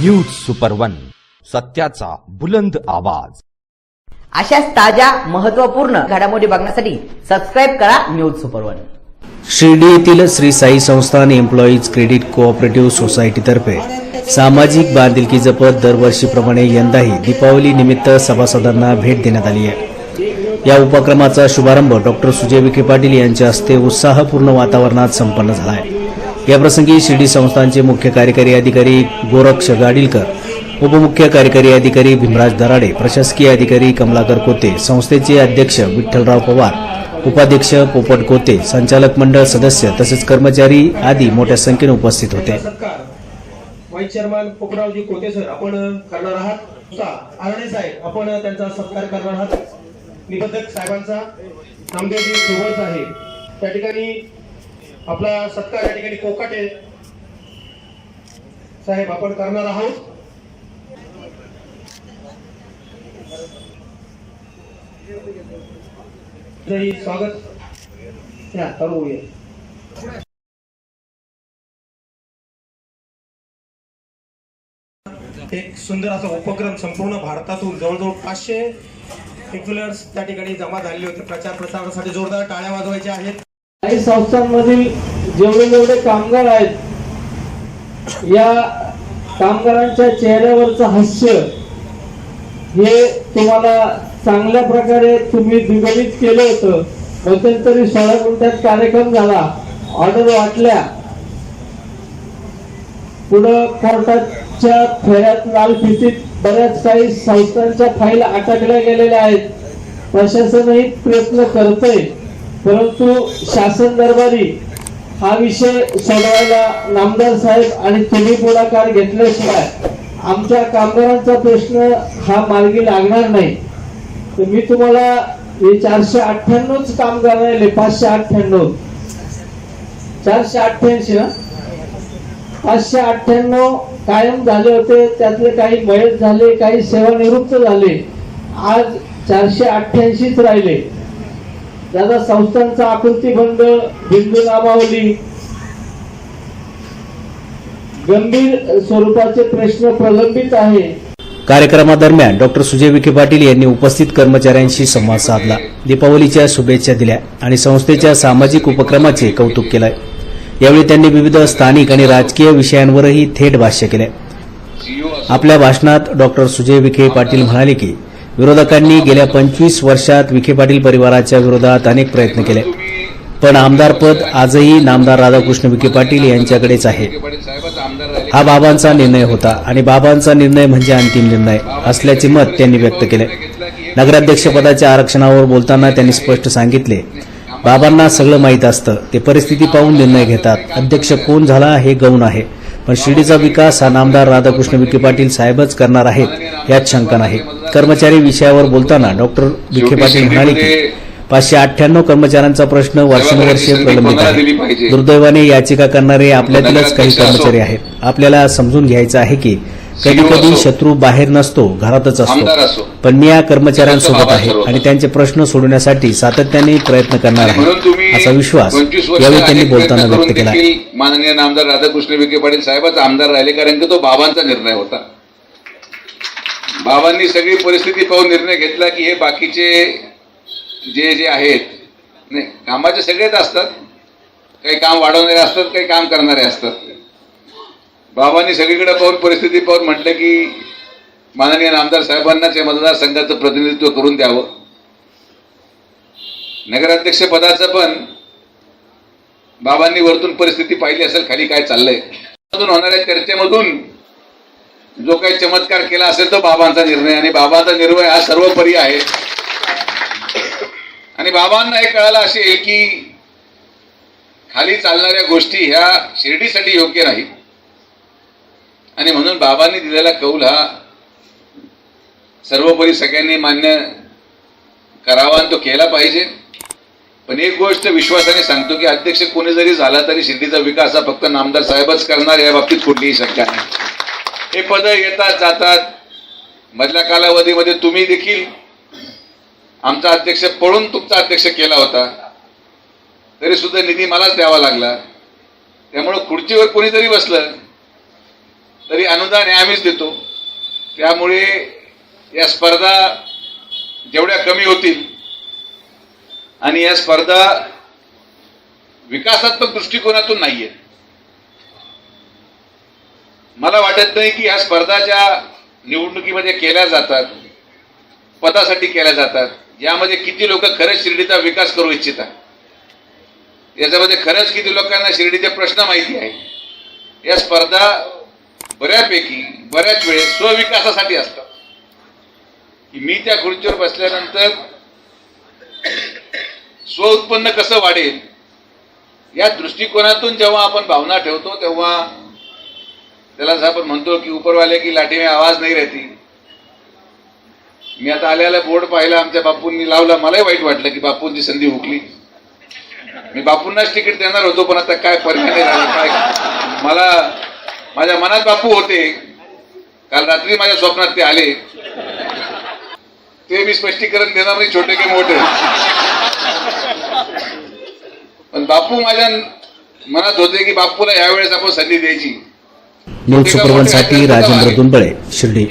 News super one सत्याचा बुलंद आवाज. अशाच ताज्या महत्त्वपूर्ण घडामोडी बघण्यासाठी सबस्क्राईब करा न्यूज सुपर वन शिर्डी येथील श्री साई संस्थान एम्प्लॉईज क्रेडिट कोऑपरेटिव्ह सोसायटीतर्फे सामाजिक बांधिलकी जपत दरवर्षीप्रमाणे यंदाही दीपावली निमित्त सभासदांना भेट देण्यात आली आहे. या उपक्रमाचा शुभारंभ डॉक्टर सुजय विखे पाटील यांच्या हस्ते उत्साहपूर्ण वातावरणात संपन्न झाला आहे. याप्रसंगी शिर्डी संस्थानचे मुख्य कार्यकारी अधिकारी गोरक्ष गाडीलकर उपमुख्य कार्यकारी अधिकारी भीमराज दराडे प्रशासकीय अधिकारी कमलाकर कोते संस्थेचे अध्यक्ष विठ्ठलराव पवार उपाध्यक्ष पोपट कोते संचालक मंडळ सदस्य तसेच कर्मचारी आदी मोठ्या संख्येने उपस्थित होते. व्हाईस चेअरमॅन पोपरावजी कोते सर आपण करणार आहात. आरणे साहेब आपण त्यांचा सत्कार करणार आहात. निबंधक साहेबांचा नामदेवजी सोबत आहे त्या ठिकाणी आपला सत्कार या ठिकाणी कोकाटे साहेब आपण करणार आहोत. स्वागत. या करूया एक सुंदर असा उपक्रम संपूर्ण भारतातून जवळजवळ पाचशे इन्फ्लुएन्स त्या ठिकाणी जमा झालेले होते. प्रचार प्रसारासाठी जोरदार टाळ्या वाजवायच्या आहेत. काही संस्थांमधील जेवढे जेवढे कामगार आहेत या कामगारांच्या चेहऱ्यावरचं हास्य हे तुम्हाला चांगल्या प्रकारे तुम्ही द्विगुणित केलं होतं. मध्यंतरी सोळा गुंठ्यात कार्यक्रम झाला ऑर्डर वाटल्या. पुढं कोर्टाच्या फेऱ्यात लाल फितीत बऱ्याच काही संस्थांच्या फाईल अटकल्या गेलेल्या आहेत. प्रशासनही प्रयत्न करतंय. परंतु शासन दरबारी हा विषय सोडवायला नामदार साहेब आणि तुम्ही पुढाकार घेतल्याशिवाय आमच्या कामगारांचा प्रश्न हा मार्गी लागणार नाही. तर मी तुम्हाला हे चारशे अठ्ठ्याण्णवच कामगार राहिले पाचशे अठ्ठ्याण्णव. चारशे अठ्ठ्याऐंशी ना पाचशे अठ्ठ्याण्णव कायम झाले होते त्यातले काही मयत झाले काही सेवानिवृत्त झाले. आज चारशे अठ्ठ्याऐंशीच राहिले. दादा संस्थांचा आकृतीबंध बिंदू नामावली गंभीर स्वरूपाचे प्रश्न प्रलंबित आहे. कार्यक्रमादरम्यान डॉक्टर सुजय विखे पाटील यांनी उपस्थित कर्मचाऱ्यांशी संवाद साधला. दीपावलीच्या शुभेच्छा दिल्या आणि संस्थेच्या सामाजिक उपक्रमाचे कौतुक केलं यावेळी त्यांनी विविध स्थानिक आणि राजकीय विषयांवरही थेट भाष्य केले आपल्या भाषणात डॉक्टर सुजय विखे पाटील म्हणाले की विरोधकांनी गेल्या पंचवीस वर्षात विखे पाटील परिवाराच्या विरोधात अनेक प्रयत्न केले. पण आमदारपद आजही नामदार राधाकृष्ण विखे पाटील यांच्याकडेच आहे. हा बाबांचा निर्णय होता आणि बाबांचा निर्णय म्हणजे अंतिम निर्णय असल्याचे मत त्यांनी व्यक्त केले. नगराध्यक्षपदाच्या आरक्षणावर बोलताना त्यांनी स्पष्ट सांगितले बाबांना सगळं माहीत असतं. ते परिस्थिती पाहून निर्णय घेतात. अध्यक्ष कोण झाला हे गौण आहे. पण शिर्डीचा विकास हा नामदार राधाकृष्ण विखे पाटील साहेबच करणार आहेत. यात शंका नाही. कर्मचारी विषयावर बोलताना डॉक्टर विखे पाटील म्हणाले की पाचशे अठ्ठ्याण्णव कर्मचाऱ्यांचा प्रश्न वर्षानुवर्षे प्रलंबित आहे. दुर्दैवाने याचिका करणारे आपल्यातीलच काही कर्मचारी आहेत. आपल्याला समजून घ्यायचं आहे की कधी कधी शत्रू बाहेर नसतो घरातच असतो. पण मी या कर्मचाऱ्यांसोबत आहे आणि त्यांचे प्रश्न सोडवण्यासाठी सातत्याने प्रयत्न करणार आहे. असा विश्वास यावेळी त्यांनी बोलताना व्यक्त केला माननीय नामदार राधाकृष्ण विखे पाटील साहेबच आमदार राहिले कारण की तो बाबांचा निर्णय होता. बाबांनी सगळी परिस्थिती पाहून निर्णय घेतला की हे बाकीचे जे जे आहेत नाही कामाचे सगळेच असतात. काही काम वाढवणारे असतात काही काम करणारे असतात. बाबांनी सगळीकडे पाहून परिस्थिती पाहून म्हटलं की माननीय आमदार साहेबांनाच या मतदारसंघाचं प्रतिनिधित्व करून द्यावं. नगराध्यक्ष पदाचं पण बाबांनी वरतून परिस्थिती पाहिली असेल खाली काय चाललंय. मधून होणाऱ्या चर्चेमधून जो काही चमत्कार केला असेल तो बाबांचा निर्णय आणि बाबांचा निर्णय हा सर्वपरी आहे. आणि बाबांना हे कळालं असेल की खाली चालणाऱ्या गोष्टी ह्या शिर्डीसाठी योग्य नाही. आणि म्हणून बाबांनी दिलेला कौल हा सर्वोपरी सगळ्यांनी मान्य करावा आणि तो केला पाहिजे. पण एक गोष्ट विश्वासाने सांगतो की अध्यक्ष कोणी जरी झाला तरी शिर्डीचा विकास हा फक्त नामदार साहेबच करणार या बाबतीत कुठलीही शंका नाही. हे पद येतात जातात. मधल्या कालावधीमध्ये तुम्ही देखील आमचा अध्यक्ष पळून तुमचा अध्यक्ष केला होता. तरी सुद्धा निधी मलाच द्यावा लागला. त्यामुळं खुर्चीवर कोणीतरी बसलं तरी अनुदान हे आम्हीच देतो. त्यामुळे या स्पर्धा जेवढ्या कमी होतील आणि या स्पर्धा विकासात्मक दृष्टिकोनातून नाही आहे मला वाटत नाही की ह्या स्पर्धा ज्या निवडणुकीमध्ये केल्या जातात पदासाठी केल्या जातात. यामध्ये किती लोक खरंच शिर्डीचा विकास करू इच्छितात याच्यामध्ये खरंच किती लोकांना शिर्डीचे प्रश्न माहिती आहे या स्पर्धा बऱ्यापैकी बऱ्याच वेळेस स्वविकासासाठी असतात. की मी त्या खुर्चीवर बसल्यानंतर स्व उत्पन्न कसं वाढेल? या दृष्टिकोनातून जेव्हा आपण भावना ठेवतो तेव्हा त्याला आपण म्हणतो की उपरवाले की लाठी में आवाज नाही राहती. मी आता आल्याला बोर्ड पाहिला आमच्या बापूंनी लावला. मलाही वाईट वाटलं की बापूंची संधी हुकली. मी बापूंनाच तिकीट देणार होतो पण आता काय पर्याय झाला काय मला माझ्या मनात बापू होते. काल रात्री माझ्या स्वप्नात ते आले. ते मी स्पष्टीकरण देणार नाही छोटे की मोठे. पण बापू माझ्या मनात होते की बापूला यावेळेस आपण संधी द्यायची. न्यूज सुपरवनसाठी राजेंद्र दुंदळे शिर्डी.